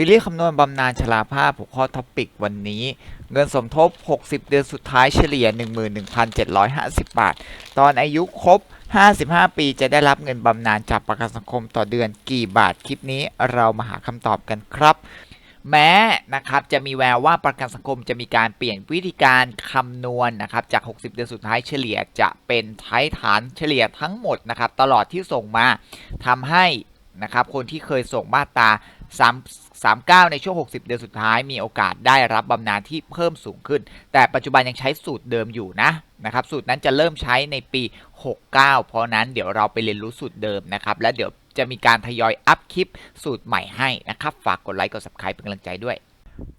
ซีรีส์คำนวณบำนาญชราภาพหัวข้อท็อปิกวันนี้ เงินสมทบ 60 เดือนสุดท้ายเฉลี่ย 11,750 บาท ตอนอายุครบ 55 ปีจะได้รับเงินบำนาญจากประกันสังคมต่อเดือนกี่บาท คลิปนี้เรามาหาคำตอบกันครับ แม้นะครับจะมีแววว่าประกันสังคมจะมีการเปลี่ยนวิธีการคำนวณนะครับจาก 60 เดือนสุดท้ายเฉลี่ยจะเป็นใช้ฐานเฉลี่ยทั้งหมดนะครับตลอดที่ส่งมาทำให้นะครับคนที่เคยส่งมาตรา3 39 ในช่วง 60 เดือนสุดท้ายมีโอกาสได้รับบำนาญที่เพิ่มสูงขึ้น แต่ปัจจุบันยังใช้สูตรเดิมอยู่นะนะครับสูตรนั้นจะเริ่มใช้ในปี 69 เพราะนั้นเดี๋ยวเราไปเรียนรู้สูตรเดิมนะครับ และเดี๋ยวจะมีการทยอยอัพคลิปสูตรใหม่ให้นะครับ ฝากกดไลค์กด subscribe เป็นกำลังใจด้วย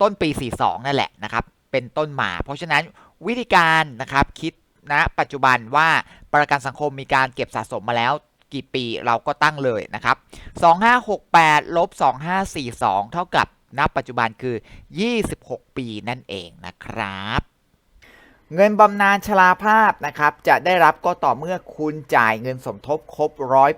ต้นปี 42 นั่นแหละนะครับ เป็นต้นมา เพราะฉะนั้นวิธีการนะครับคิดณนะปัจจุบันว่าประกันสังคมมีการเก็บสะสมมาแล้วกี่ปีเราก็ตั้งเลยนะครับ 2568ลบ2542 เท่ากับณปัจจุบันคือ 26 ปีนั่นเองนะครับ เงินบำนาญชราภาพนะครับจะได้รับก็ต่อเมื่อคุณจ่ายเงินสมทบครบ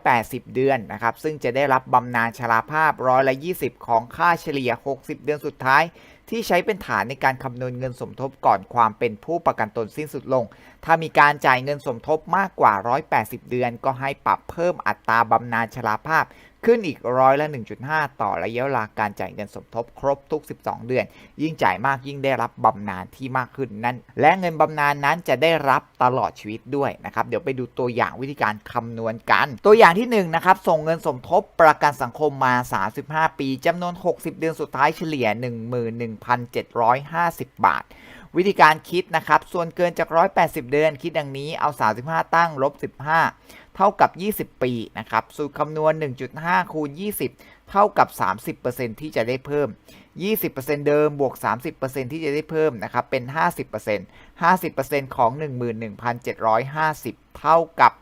180 เดือนนะครับซึ่งจะได้รับบำนาญชราภาพร้อยละ20 ของค่าเฉลี่ย 60 เดือนสุดท้าย ที่ใช้เป็นฐานในการคำนวณเงินสมทบก่อนความเป็นผู้ประกันตนสิ้นสุดลง ถ้ามีการจ่ายเงินสมทบมากกว่า 180 เดือน ก็ให้ปรับเพิ่มอัตราบำนาญชราภาพ ขึ้นอีกร้อยละ 1.5 ต่อระยะเวลาการจ่ายเงินสมทบครบทุก 12 เดือน ยิ่งจ่ายมากยิ่งได้รับบำนาญที่มากขึ้นนั่นและเงินบำนาญนั้นจะได้รับตลอดชีวิตด้วยนะครับเดี๋ยวไปดูตัวอย่างวิธีการคำนวณกัน ตัวอย่างที่1นงนะครับส่งเงินสมทบประกันสังคมมา 35 ปีจำนวน 60 เดือนสุดท้ายเฉลี่ย 11,750 บาทวิธีการคิดนะครับ ส่วนเกินจาก 180 เดือน คิดดังนี้ เอา 35 ตั้ง ลบ 15 เท่ากับ 20 ปีนะครับสูตรคำนวณ 1.5 คูณ 20 เท่ากับ 30%ที่จะได้เพิ่ม 20%เดิมบวก 30%ที่จะได้เพิ่มนะครับเป็น 50% 50%ของ 11,750 เท่ากับ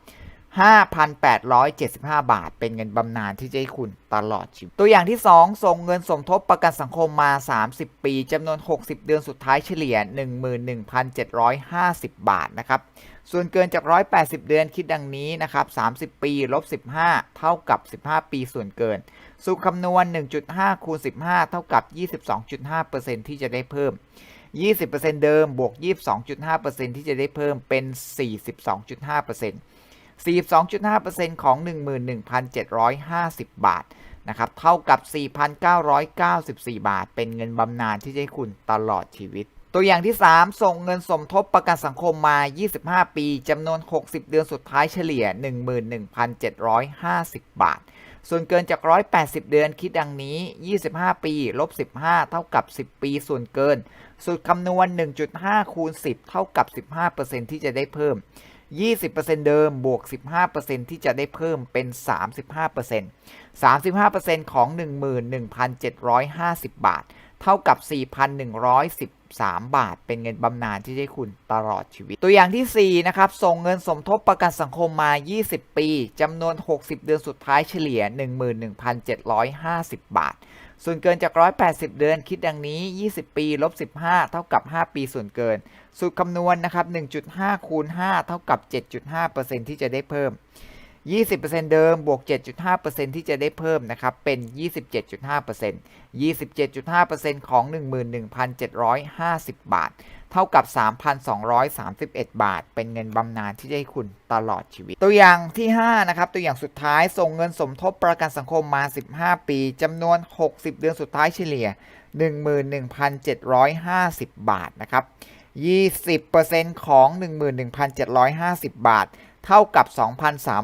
5,875 บาท เป็นเงินบำนาญที่จะให้คุณตลอดชีวิต ตัวอย่างที่ 2 ส่งเงินสมทบประกันสังคมมา 30 ปีจำนวน 60 เดือนสุดท้ายเฉลี่ย 11,750 บาทนะครับ ส่วนเกินจาก 180 เดือนคิดดังนี้นะครับ 30 ปีลบ 15 เท่ากับ 15 ปีส่วนเกิน สูตรคำนวณ 1.5 คูณ 15 เท่ากับ 22.5%ที่จะได้เพิ่ม20%เดิมบวก 22.5%ที่จะได้เพิ่มเป็น 42.5% 42.5%ของ 11,750 บาทนะครับ เท่ากับ 4,994 บาท เป็นเงินบำนาญที่จะให้คุณตลอดชีวิต ตัวอย่างที่ 3 ส่งเงินสมทบประกันสังคมมา 25 ปีจำนวน 60 เดือนสุดท้ายเฉลี่ย 11,750 บาท ส่วนเกินจาก 180 เดือนคิดดังนี้ 25 ปี ลบ 15 เท่ากับ 10 ปีส่วนเกิน สูตรคำนวณ 1.5 คูณ 10 เท่ากับ 15%ที่จะได้เพิ่ม 20%เดิมบวก 15%ที่จะได้เพิ่มเป็น 35% 35%ของ 11,750 บาท เท่ากับ 4,113 บาท เป็นเงินบำนาญที่ได้คุณตลอดชีวิต ตัวอย่างที่ 4 นะครับ ส่งเงินสมทบประกันสังคมมา 20 ปี จำนวน 60 เดือนสุดท้ายเฉลี่ย 11,750 บาท ส่วนเกินจาก 180 เดือน คิดดังนี้ 20 ปีลบ15 เท่ากับ 5 ปีส่วนเกิน สูตรคำนวณนะครับ 1.5 คูณ 5 เท่ากับ 7.5%ที่จะได้เพิ่ม 20%เดิมบวก 7.5%ที่จะได้เพิ่มนะครับ เป็น 27.5% 27.5%ของ 11,750 บาทเท่ากับ 3,231 บาท เป็นเงินบำนาญที่จะให้คุณตลอดชีวิต ตัวอย่างที่5นะครับตัวอย่างสุดท้ายส่งเงินสมทบประกันสังคมมา 15 ปีจำนวน 60 เดือนสุดท้ายเฉลี่ย 11,750 บาทนะครับ20%ของ 11,750 บาท เท่ากับ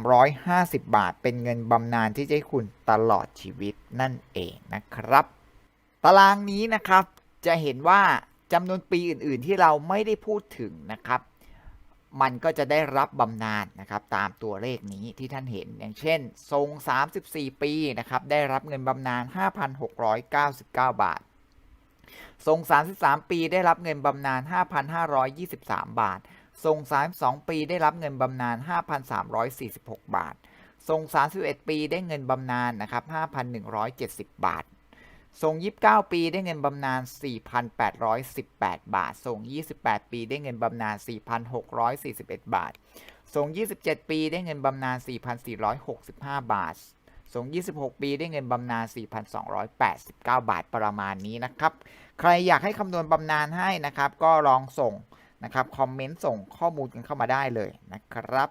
2,350 บาท เป็นเงินบำนาญที่จะให้คุณตลอดชีวิตนั่นเองนะครับ ตารางนี้นะครับจะเห็นว่า จำนวนปีอื่นๆที่เราไม่ได้พูดถึงนะครับ มันก็จะได้รับบำนาญนะครับตามตัวเลขนี้ที่ท่านเห็นอย่างเช่น ทรง 34 ปีนะครับได้รับเงินบำนาญ 5,699 บาท ทรง 33 ปีได้รับเงินบำนาญ 5,523 บาท ทรง 32 ปีได้รับเงินบำนาญ 5,346 บาท ทรง 31 ปีได้เงินบำนาญนะครับ 5,170 บาท ทรง29 ปีได้เงินบำนาญ 4,818 บาททรง28 ปีได้เงินบำนาญ 4,641 บาททรง27 ปีได้เงินบำนาญ 4,465 บาททรง26 ปีได้เงินบำนาญ 4,289 บาทประมาณนี้นะครับ ใครอยากให้คำนวณบำนาญให้นะครับ ก็ลองส่งนะครับ คอมเมนต์ส่งข้อมูลกันเข้ามาได้เลยนะครับ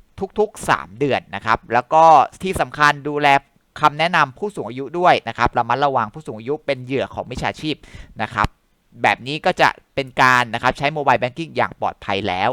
ทุกๆ 3 เดือนนะครับ แล้วก็ที่สำคัญดูแลคำแนะนำผู้สูงอายุด้วยนะครับระมัดระวังผู้สูงอายุเป็นเหยื่อของมิจฉาชีพนะครับ แบบนี้ก็จะเป็นการนะครับใช้โมบายแบงกิ้งอย่างปลอดภัยแล้ว